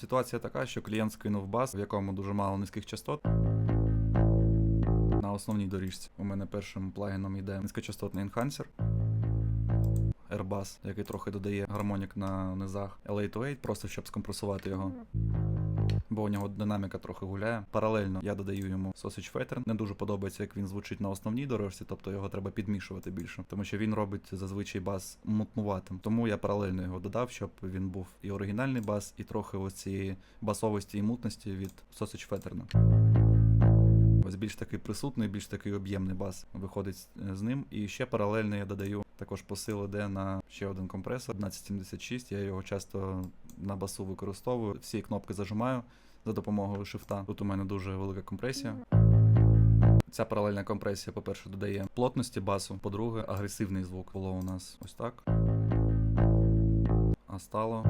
Ситуація така, що клієнт скинув бас, в якому дуже мало низьких частот. На основній доріжці у мене першим плагіном йде низькочастотний енхансер. Airbus, який трохи додає гармонік на низах. LA8, просто щоб скомпресувати його. Бо у нього динаміка трохи гуляє. Паралельно я додаю йому Sausage Fetter. Не дуже подобається, як він звучить на основній дорожці, тобто його треба підмішувати більше, тому що він робить зазвичай бас мутнуватим. Тому я паралельно його додав, щоб він був і оригінальний бас, і трохи ось басовості і мутності від Sausage Fetter. Ось більш такий присутний, більш такий об'ємний бас виходить з ним. І ще паралельно я додаю також посил іде на ще один компресор 1176. Я його часто на басу використовую. Всі кнопки зажимаю за допомогою шифта. Тут у мене дуже велика компресія. Ця паралельна компресія, по-перше, додає плотності басу, по-друге, агресивний звук. Було у нас ось так. А стало